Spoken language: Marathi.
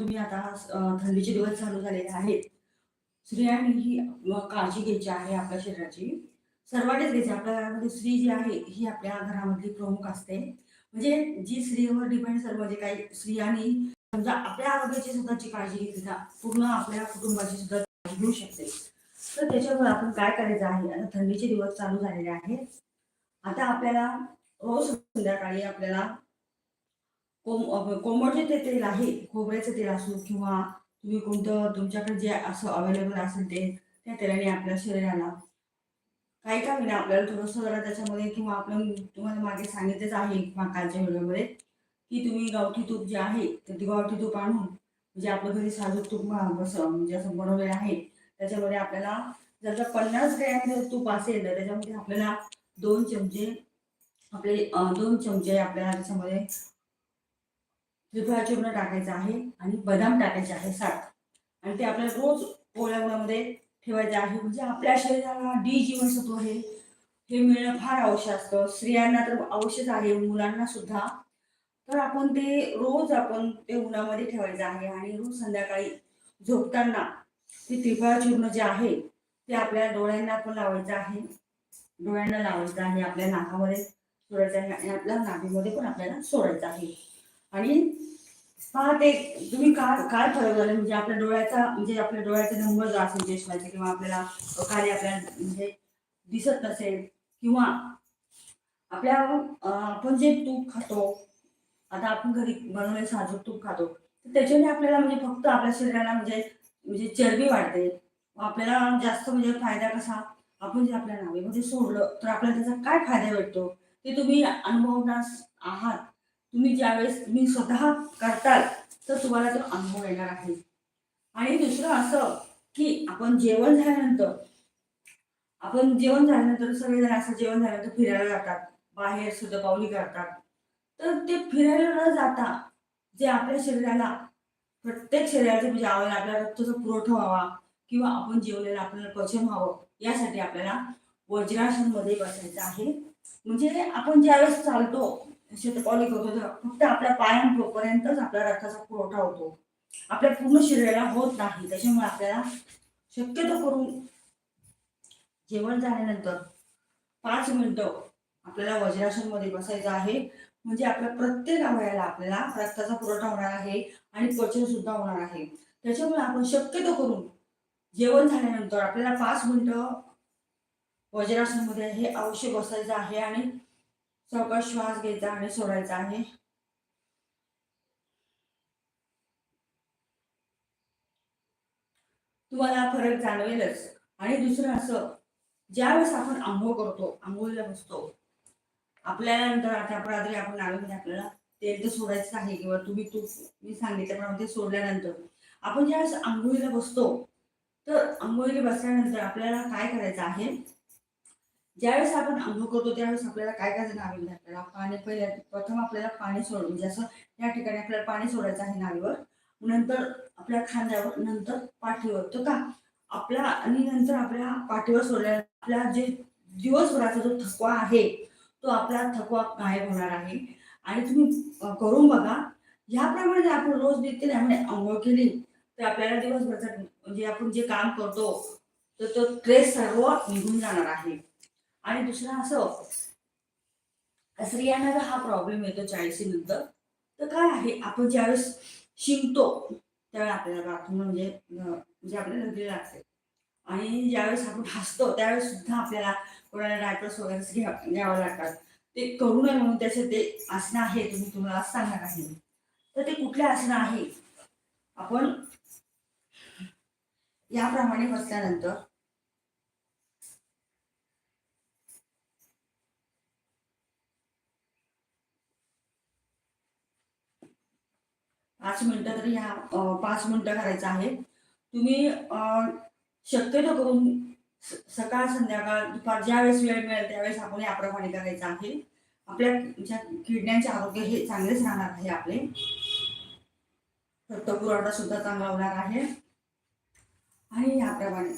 तुम्ही आता थंडीचे दिवस चालू झालेले आहेत. स्त्रियांनी ही काळजी घ्यायची आहे आपल्या शरीराची. सर्वांनीच घ्यायची आपल्या घरामध्ये स्त्री जी आहे ही आपल्या घरामधली प्रमुख असते. म्हणजे जी स्त्रीवर डिपेंड सर्व म्हणजे काही स्त्रियांनी समजा आपल्या आरोग्याची स्वतःची काळजी घेतली ना पूर्ण आपल्या कुटुंबाची सुद्धा काळजी घेऊ शकते. तर त्याच्यामुळे आपण काय करायचं आहे? आता थंडीचे दिवस चालू झालेले आहेत. आता आपल्याला रोज संध्याकाळी आपल्याला कोम कोंबडचे ते तेल आहे खोबऱ्याचं तेल असो किंवा तुम्ही कोणतं तुमच्याकडे जे असं अवेलेबल असेल ते त्या तेलाने आपल्या शरीराला काही का होईना म्हणजे आपल्याला थोडंसं जरा त्याच्यामध्ये किंवा आपण तुम्हाला मागे सांगितलंच आहे कालच्या व्हिडिओमध्ये की तुम्ही गावठी तूप जे आहे तर ते गावठी तूप आणून म्हणजे आपलं घरी साजूक तूप बस म्हणजे असं बनवलेलं आहे. त्याच्यामध्ये आपल्याला जर का पन्नास ग्रॅम जर तूप असेल तर त्याच्यामध्ये आपल्याला दोन चमचे आपले दोन चमचे आपल्याला त्याच्यामध्ये त्रिफळा चूर्ण टाकायचं आहे आणि बदाम टाकायचे आहे सात आणि ते आपल्याला रोज ओल्या उन्हामध्ये ठेवायचे आहे. म्हणजे आपल्या शरीराला डी जीवनसत्व आहे हे मिळणं फार आवश्यक असतं. स्त्रियांना तर आवश्यक आहे मुलांना सुद्धा. तर आपण ते रोज आपण ते उन्हामध्ये ठेवायचं आहे आणि रोज संध्याकाळी झोपताना ते त्रिफळा चूर्ण जे आहे ते आपल्या डोळ्यांना पण लावायचं आहे. डोळ्यांना लावायचं आहे आपल्या नाकामध्ये सोडायचं आहे आणि आपल्या नाभीमध्ये पण आपल्याला सोडायचं आहे. आणि हा ते तुम्ही काय काय फरक झाला? म्हणजे आपल्या डोळ्याचा म्हणजे आपल्या डोळ्याचे नंबर जर असेल चष्म्याचे किंवा आपल्याला कार्य आपल्याला म्हणजे दिसत नसेल किंवा आपल्या आपण जे तूप खातो आता आपण घरी बनवले साजूक तूप खातो तर त्याच्याने आपल्याला म्हणजे फक्त आपल्या शरीराला म्हणजे म्हणजे चरबी वाढते. आपल्याला जास्त म्हणजे फायदा कसा? आपण जे आपल्या नावेमध्ये सोडलं तर आपल्याला त्याचा काय फायदा भेटतो? ते तुम्ही अनुभवणार आहात. तुम्ही ज्यावेळेस तुम्ही स्वतः करताल तर तुम्हाला तो अनुभव येणार आहे. आणि दुसरं असं की आपण जेवण झाल्यानंतर आपण जेवण झाल्यानंतर सगळेजण असं जेवण झाल्यानंतर फिरायला जातात बाहेर सुद्धा पावली करतात. तर ते फिरायला न जाता जे आपल्या शरीराला प्रत्येक शरीराचे म्हणजे आवड आपल्या रक्ताचा पुरवठा व्हावा किंवा आपण जेवलेलं आपल्याला पचन व्हावं यासाठी आपल्याला वज्रासनमध्ये बसायचं आहे. म्हणजे आपण ज्यावेळेस चालतो शतपावली करतो फक्त आपल्या पायांपर्यंतच आपल्या रक्ताचा पुरवठा होतो. आपल्या पूर्ण शरीराला होत नाही. त्याच्यामुळे आपल्याला शक्यतो करून जेवण झाल्यानंतर पाच मिनिटं आपल्याला वज्रासनमध्ये बसायचं आहे. म्हणजे आपल्या प्रत्येक अवयाला आपल्याला रक्ताचा पुरवठा होणार आहे आणि पचन सुद्धा होणार आहे. त्याच्यामुळे आपण शक्यतो करून जेवण झाल्यानंतर आपल्याला पाच मिनिटं वज्रासनमध्ये हे अवश्य बसायचं आहे आणि सावकाश श्वास घ्यायचा आणि सोडायचा आहे. तुम्हाला फरक जाणवेलच. आणि दुसरं असं ज्यावेळेस आपण आंघोळ करतो आंघोळीला बसतो आपल्याला नंतर आता आपण रात्री आपण नावेमध्ये आपल्याला तेल तर सोडायचं आहे किंवा तुम्ही तू मी सांगितल्याप्रमाणे ते सोडल्यानंतर. आपण ज्यावेळेस आंघोळीला बसतो तर आंघोळीला बसल्यानंतर आपल्याला काय करायचं आहे? ज्यावेळेस आपण आंघोळ करतो त्यावेळेस आपल्याला काय काय नावी आपल्याला पाणी पहिले प्रथम आपल्याला पाणी सोड म्हणजे असं या ठिकाणी आपल्याला पाणी सोडायचं आहे नावीवर नंतर आपल्या खांद्यावर नंतर पाठीवर. तो का? आपल्या आणि नंतर आपल्या पाठीवर सोडल्या आपल्या जे दिवसभराचा जो थकवा आहे तो आपला थकवा गायब होणार आहे. आणि तुम्ही करून बघा ह्याप्रमाणे जर आपण रोज नित्य आंघोळ केली तर आपल्याला दिवसभराचा म्हणजे आपण जे काम करतो तर तो स्ट्रेस सर्व निघून जाणार आहे. आणि दुसरं असं स्त्रियांना जर हा प्रॉब्लेम येतो चाळीसी नंतर तर काय आहे? आपण ज्यावेळेस शिंकतो त्यावेळेस आपल्याला बाथरूम म्हणजे म्हणजे आपल्याला नजरे लागते. आणि ज्यावेळेस आपण हसतो त्यावेळेस सुद्धा आपल्याला कोणाला डायपर्स वगैरे घ्या घ्यावं लागतात. ते करू नये म्हणून त्याचे ते आसनं आहे तुम्ही तुम्हाला सांगणार आहे. तर ते कुठले आसनं आहे? आपण याप्रमाणे बसल्यानंतर पाच मिनिटं तरी ह्या पाच मिनिटं करायचं आहे. तुम्ही शक्यतो करून सकाळ संध्याकाळ दुपार ज्या वेळेस वेळ मिळेल त्यावेळेस आपण याप्रमाणे करायचं आहे. आपल्या ज्या किडण्यांचे आरोग्य हे चांगलेच राहणार आहे आपले. रक्त पुरवठा सुद्धा चांगला होणार आहे. आणि याप्रमाणे